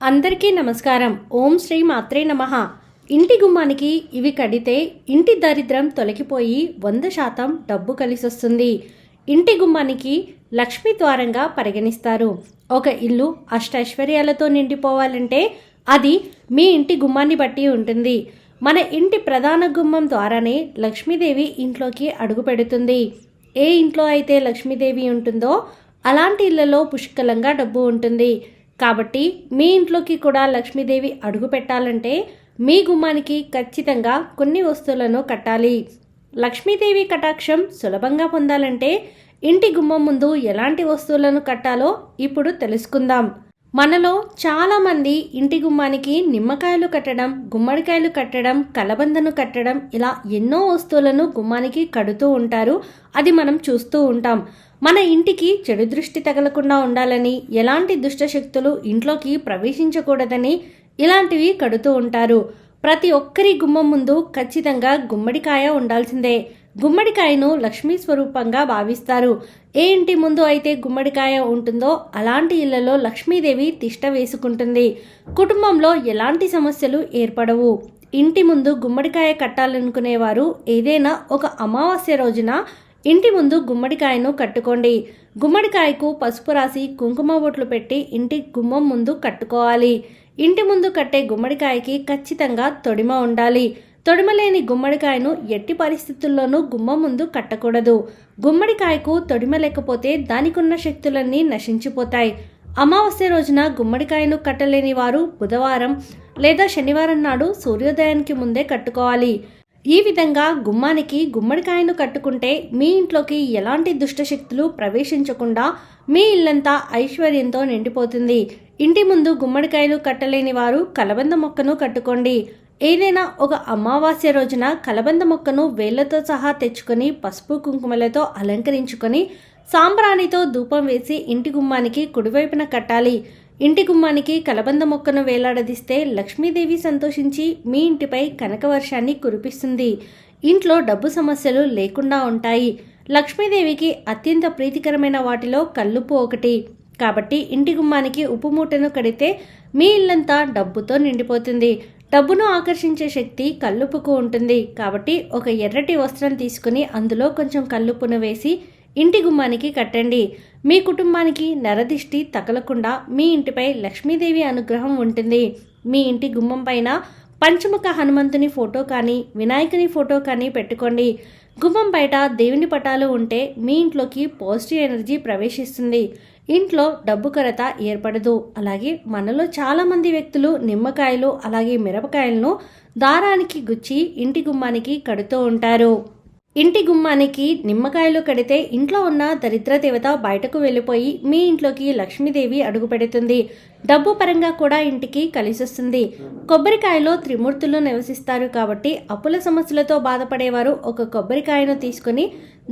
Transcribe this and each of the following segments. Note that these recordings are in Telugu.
అందరికీ నమస్కారం. ఓం శ్రీ మాత్రే నమః. ఇంటి గుమ్మానికి ఇవి కడితే ఇంటి దరిద్రం తొలగిపోయి వంద శాతం డబ్బు కలిసొస్తుంది. ఇంటి గుమ్మానికి లక్ష్మీ ద్వారంగా పరిగణిస్తారు. ఒక ఇల్లు అష్టైశ్వర్యాలతో నిండిపోవాలంటే అది మీ ఇంటి గుమ్మాన్ని బట్టి ఉంటుంది. మన ఇంటి ప్రధాన గుమ్మం ద్వారానే లక్ష్మీదేవి ఇంట్లోకి అడుగు పెడుతుంది. ఏ ఇంట్లో అయితే లక్ష్మీదేవి ఉంటుందో అలాంటి ఇళ్ళలో పుష్కలంగా డబ్బు ఉంటుంది. కాబట్టి మీ ఇంట్లోకి కూడా లక్ష్మీదేవి అడుగు పెట్టాలంటే మీ గుమ్మానికి ఖచ్చితంగా కొన్ని వస్తువులను కట్టాలి. లక్ష్మీదేవి కటాక్షం సులభంగా పొందాలంటే ఇంటి గుమ్మం ముందు ఎలాంటి వస్తువులను కట్టాలో ఇప్పుడు తెలుసుకుందాం. మనలో చాలామంది ఇంటి గుమ్మానికి నిమ్మకాయలు కట్టడం గుమ్మడికాయలు కట్టడం కలబందను కట్టడం ఇలా ఎన్నో వస్తువులను గుమ్మానికి కడుతూ ఉంటారు. అది మనం చూస్తూ ఉంటాం. మన ఇంటికి చెడు దృష్టి తగలకుండా ఉండాలని ఎలాంటి దుష్టశక్తులు ఇంట్లోకి ప్రవేశించకూడదని ఇలాంటివి కడుతూ ఉంటారు. ప్రతి ఒక్కరి గుమ్మం ముందు ఖచ్చితంగా గుమ్మడికాయ ఉండాల్సిందే. గుమ్మడికాయను లక్ష్మీ స్వరూపంగా భావిస్తారు. ఏ ఇంటి ముందు అయితే గుమ్మడికాయ ఉంటుందో అలాంటి ఇళ్ళలో లక్ష్మీదేవి తిష్ట వేసుకుంటుంది. కుటుంబంలో ఎలాంటి సమస్యలు ఏర్పడవు. ఇంటి ముందు గుమ్మడికాయ కట్టాలనుకునేవారు ఏదైనా ఒక అమావాస్య రోజున ఇంటి ముందు గుమ్మడికాయను కట్టుకోండి. గుమ్మడికాయకు పసుపు రాసి కుంకుమ బొట్లు పెట్టి ఇంటి గుమ్మం ముందు కట్టుకోవాలి. ఇంటి ముందు కట్టే గుమ్మడికాయకి ఖచ్చితంగా తొడిమ ఉండాలి. తొడిమలేని గుమ్మడికాయను ఎట్టి పరిస్థితుల్లోనూ గుమ్మం ముందు కట్టకూడదు. గుమ్మడికాయకు తొడిమ లేకపోతే దానికున్న శక్తులన్నీ నశించిపోతాయి. అమావాస్య రోజున గుమ్మడికాయను కట్టలేని వారు బుధవారం లేదా శనివారం నాడు సూర్యోదయానికి ముందే కట్టుకోవాలి. ఈ విధంగా గుమ్మానికి గుమ్మడికాయను కట్టుకుంటే మీ ఇంట్లోకి ఎలాంటి దుష్టశక్తులు ప్రవేశించకుండా మీ ఇల్లంతా ఐశ్వర్యంతో నిండిపోతుంది. ఇంటి ముందు గుమ్మడికాయలు కట్టలేని వారు కలబంద మొక్కను కట్టుకోండి. ఏదైనా ఒక అమావాస్య రోజున కలబంద మొక్కను వేళ్ళతో సహా తెచ్చుకొని పసుపు కుంకుమలతో అలంకరించుకొని సాంబ్రాణితో ధూపం వేసి ఇంటి గుమ్మానికి కుడివైపున కట్టాలి. ఇంటి గుమ్మానికి కలబంద మొక్కను వేలాడదీస్తే లక్ష్మీదేవి సంతోషించి మీ ఇంటిపై కనకవర్షాన్ని కురిపిస్తుంది. ఇంట్లో డబ్బు సమస్యలు లేకుండా ఉంటాయి. లక్ష్మీదేవికి అత్యంత ప్రీతికరమైన వాటిలో కల్లుపు ఒకటి. కాబట్టి ఇంటి గుమ్మానికి ఉప్పు మూటను కడితే మీ ఇల్లంతా డబ్బుతో నిండిపోతుంది. డబ్బును ఆకర్షించే శక్తి కల్లుపుకు ఉంటుంది. కాబట్టి ఒక ఎర్రటి వస్త్రం తీసుకుని అందులో కొంచెం కల్లుపును వేసి ఇంటి గుమ్మానికి కట్టండి. మీ కుటుంబానికి నరదిష్టి తగలకుండా మీ ఇంటిపై లక్ష్మీదేవి అనుగ్రహం ఉంటుంది. మీ ఇంటి గుమ్మం పైన పంచముఖ హనుమంతుని ఫోటో కానీ వినాయకుని ఫోటో కానీ పెట్టుకోండి. గుమ్మం బయట దేవుని పటాలు ఉంటే మీ ఇంట్లోకి పాజిటివ్ ఎనర్జీ ప్రవేశిస్తుంది. ఇంట్లో డబ్బు కొరత ఏర్పడదు. అలాగే మనలో చాలామంది వ్యక్తులు నిమ్మకాయలు అలాగే మిరపకాయలను దారానికి గుచ్చి ఇంటి గుమ్మానికి కడుతూ ఉంటారు. ఇంటి గుమ్మానికి నిమ్మకాయలు కడితే ఇంట్లో ఉన్న దరిద్ర దేవత బయటకు వెళ్ళిపోయి మీ ఇంట్లోకి లక్ష్మీదేవి అడుగుపెడుతుంది డబ్బు పరంగా కూడా ఇంటికి కలిసొస్తుంది. కొబ్బరికాయలో త్రిమూర్తులు నివసిస్తారు కాబట్టి అప్పుల సమస్యలతో బాధపడేవారు ఒక కొబ్బరికాయను తీసుకుని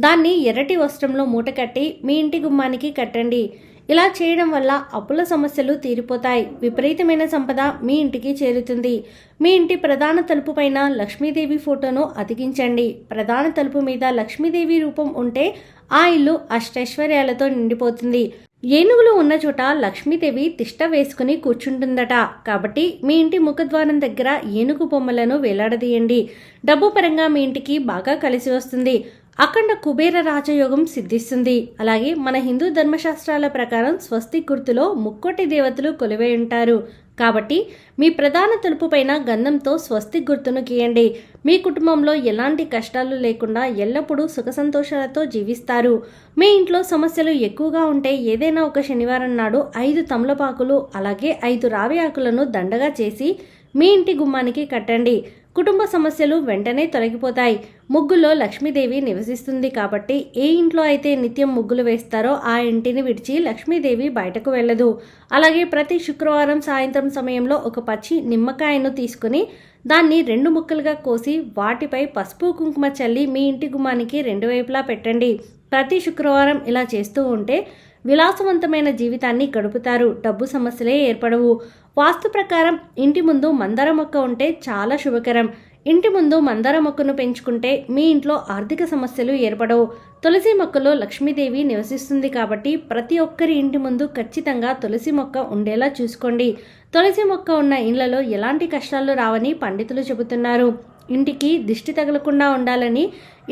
దాన్ని ఎర్రటి వస్త్రంలో మూట కట్టి మీ ఇంటి గుమ్మానికి కట్టండి. ఇలా చేయడం వల్ల అప్పుల సమస్యలు తీరిపోతాయి. విపరీతమైన సంపద మీ ఇంటికి చేరుతుంది. మీ ఇంటి ప్రధాన తలుపు పైన లక్ష్మీదేవి ఫోటోను అతికించండి. ప్రధాన తలుపు మీద లక్ష్మీదేవి రూపం ఉంటే ఆ ఇల్లు అష్టైశ్వర్యాలతో నిండిపోతుంది. ఏనుగులు ఉన్న చోట లక్ష్మీదేవి తిష్ట వేసుకుని కూర్చుంటుందట. కాబట్టి మీ ఇంటి ముఖద్వారం దగ్గర ఏనుగు బొమ్మలను వేలాడదీయండి. డబ్బు పరంగా మీ ఇంటికి బాగా కలిసి వస్తుంది. అఖండ కుబేర రాజయోగం సిద్ధిస్తుంది. అలాగే మన హిందూ ధర్మశాస్త్రాల ప్రకారం స్వస్తి గుర్తులో ముక్కోటి దేవతలు కొలువై ఉంటారు. కాబట్టి మీ ప్రధాన తలుపు పైన గంధంతో స్వస్తి గుర్తును గీయండి. మీ కుటుంబంలో ఎలాంటి కష్టాలు లేకుండా ఎల్లప్పుడూ సుఖ సంతోషాలతో జీవిస్తారు. మీ ఇంట్లో సమస్యలు ఎక్కువగా ఉంటే ఏదైనా ఒక శనివారం నాడు ఐదు తమలపాకులు అలాగే ఐదు రావి ఆకులను దండగా చేసి మీ ఇంటి గుమ్మానికి కట్టండి. కుటుంబ సమస్యలు వెంటనే తొలగిపోతాయి. ముగ్గులో లక్ష్మీదేవి నివసిస్తుంది కాబట్టి ఏ ఇంట్లో అయితే నిత్యం ముగ్గులు వేస్తారో ఆ ఇంటిని విడిచి లక్ష్మీదేవి బయటకు వెళ్ళదు. అలాగే ప్రతి శుక్రవారం సాయంత్రం సమయంలో ఒక పచ్చి నిమ్మకాయను తీసుకుని దాన్ని రెండు ముక్కలుగా కోసి వాటిపై పసుపు కుంకుమ చల్లి మీ ఇంటి గుమ్మానికి రెండు వైపులా పెట్టండి. ప్రతి శుక్రవారం ఇలా చేస్తూ ఉంటే విలాసవంతమైన జీవితాన్ని గడుపుతారు. డబ్బు సమస్యలే ఏర్పడవు. వాస్తు ప్రకారం ఇంటి ముందు మందర మొక్క ఉంటే చాలా శుభకరం. ఇంటి ముందు మందార మొక్కను పెంచుకుంటే మీ ఇంట్లో ఆర్థిక సమస్యలు ఏర్పడవు. తులసి మొక్కలో లక్ష్మీదేవి నివసిస్తుంది కాబట్టి ప్రతి ఒక్కరి ఇంటి ముందు ఖచ్చితంగా తులసి మొక్క ఉండేలా చూసుకోండి. తులసి మొక్క ఉన్న ఇళ్ళలో ఎలాంటి కష్టాలు రావని పండితులు చెబుతున్నారు. ఇంటికి దిష్టి తగలకుండా ఉండాలని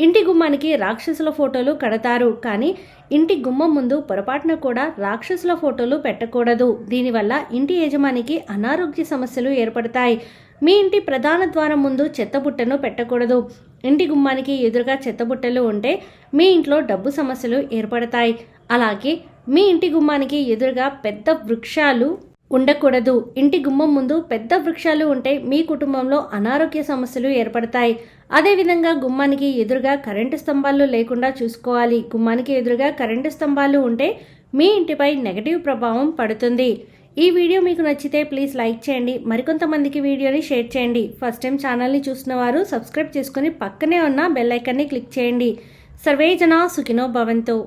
ఇంటి గుమ్మానికి రాక్షసుల ఫోటోలు కడతారు. కానీ ఇంటి గుమ్మం ముందు పొరపాటున కూడా రాక్షసుల ఫోటోలు పెట్టకూడదు. దీనివల్ల ఇంటి యజమానికి అనారోగ్య సమస్యలు ఏర్పడతాయి. మీ ఇంటి ప్రధాన ద్వారం ముందు చెత్తబుట్టను పెట్టకూడదు. ఇంటి గుమ్మానికి ఎదురుగా చెత్తబుట్టలు ఉంటే మీ ఇంట్లో డబ్బు సమస్యలు ఏర్పడతాయి. అలాగే మీ ఇంటి గుమ్మానికి ఎదురుగా పెద్ద వృక్షాలు ఉండకూడదు. ఇంటి గుమ్మం ముందు పెద్ద వృక్షాలు ఉంటే మీ కుటుంబంలో అనారోగ్య సమస్యలు ఏర్పడతాయి. అదేవిధంగా గుమ్మానికి ఎదురుగా కరెంటు స్తంభాలు లేకుండా చూసుకోవాలి. గుమ్మానికి ఎదురుగా కరెంటు స్తంభాలు ఉంటే మీ ఇంటిపై నెగటివ్ ప్రభావం పడుతుంది. ఈ వీడియో మీకు నచ్చితే ప్లీజ్ లైక్ చేయండి. మరికొంతమందికి వీడియోని షేర్ చేయండి. ఫస్ట్ టైం ఛానల్ని చూసిన వారు సబ్స్క్రైబ్ చేసుకుని పక్కనే ఉన్న బెల్ ఐకాన్ని క్లిక్ చేయండి. సర్వేజనా సుఖినో భవంతో.